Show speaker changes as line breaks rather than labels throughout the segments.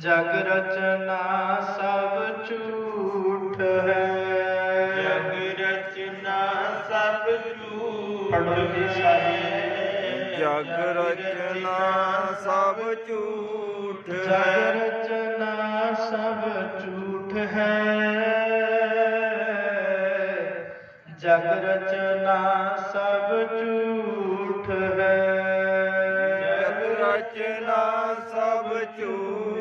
ਜਗ ਰਚਨਾ ਸਭ ਝੂਠ ਹੈ।
ਜਗ ਰਚਨਾ ਸਭ ਝੂਠ
ਪੜ੍ਹੋ ਜੀ ਸਾਰੇ।
ਜਗ ਰਚਨਾ ਸਭ ਝੂਠ
ਜਗ ਰਚਨਾ ਸਭ ਝੂਠ ਹੈ। ਜਗ ਰਚਨਾ ਸਭ ਝੂਠ ਹੈ।
ਜਗ ਰਚਨਾ ਸਭ ਝੂਠ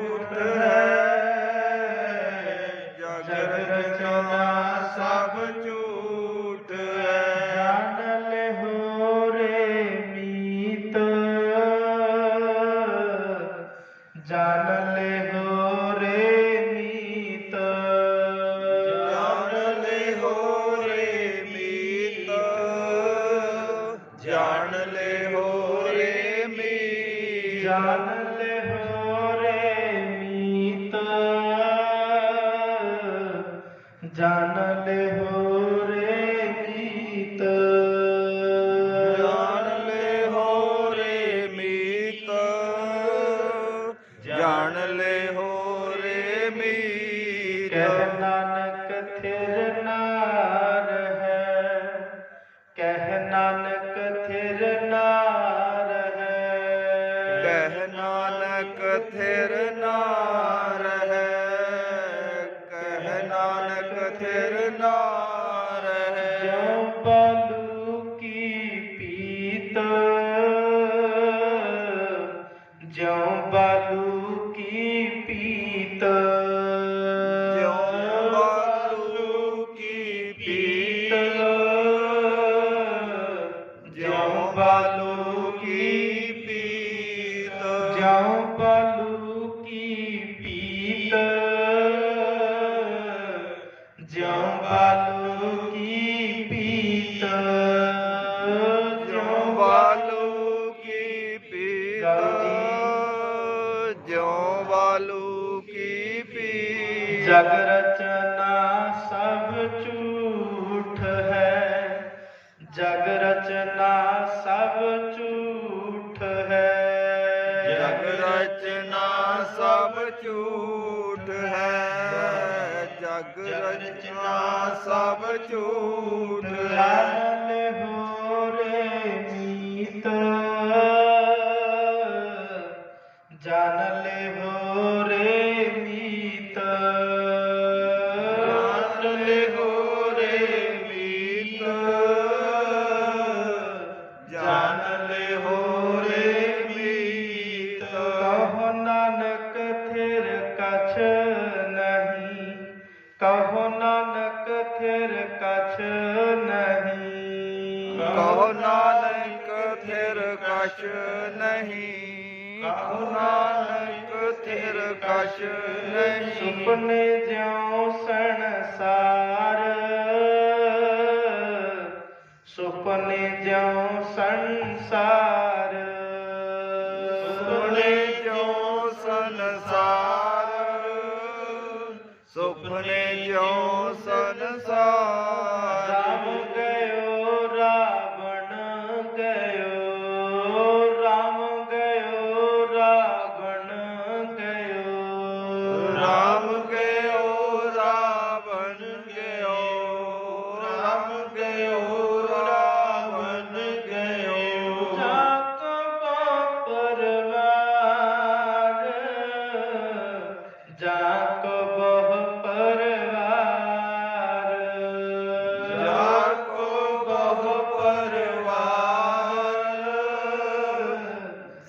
ਜਨ ਲੈ ਹੋ ਰੇ ਮੀ ਜਨ ਲੈ ਹੋ ਰੇ ਮੀਤ ਜਨ ਲੈ ਹੋ
ਕਹਿ ਨਾਨਕ ਥਿਰ ਨਾਰ ਹੈ ਕਹਿ ਨਾਨਕ ਥਿਰ ਨਾਰ ਹੈ
ਕਹਿ ਨਾਨਕ ਥਿਰ ਨਾਰ ਹੈ
ਜਿਉ ਬਾਲੂ ਕੀ ਪੀਤ ਜਿਉ ਜਗ ਰਚਨਾ ਸਭ ਝੂਠ ਹੈ। ਜਗ ਰਚਨਾ ਸਭ ਝੂਠ ਹੈ।
ਜਗ ਰਚਨਾ ਸਭ ਝੂਠ ਹੈ। ਜਗ ਰਚਨਾ ਸਭ ਝੂਠ ਹੈ।
ਨਾਨਕ ਥਿਰ ਕਛ ਨਹੀਂ। ਕਹੋ ਨਾਨਕ ਤੇਰ ਕਛ ਸੁਪਨੇ ਜਿਉ ਸੰਸਾਰ ਸੁਪਨੇ ਜਿਉ ਸੰਸਾਰ
ਸੁਪਨੇ ਜਿਉ ਸੰਸਾਰ ਸੁਪਨੇ ਜਿਉ ਸੰਸਾਰ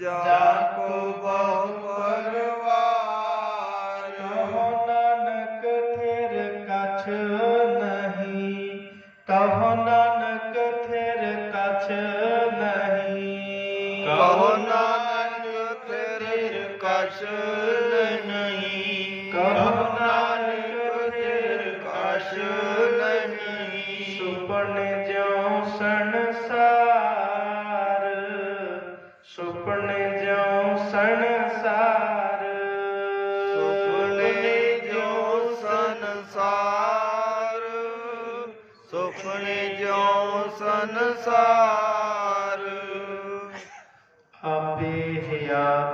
ਜਾ ਕੋ ਬਹੁ ਪਰਵਾਰ।
ਕਹੋ ਨਾਨਕ ਥਿਰ ਕਛ ਨਹੀਂ ਕਹੋ ਨਾਨਕ ਸੰਸਾਰ।
ਸੁਪਨੇ ਜੋ ਸੰਸਾਰ। ਸੁਪਨੇ ਜੋ ਸੰਸਾਰ।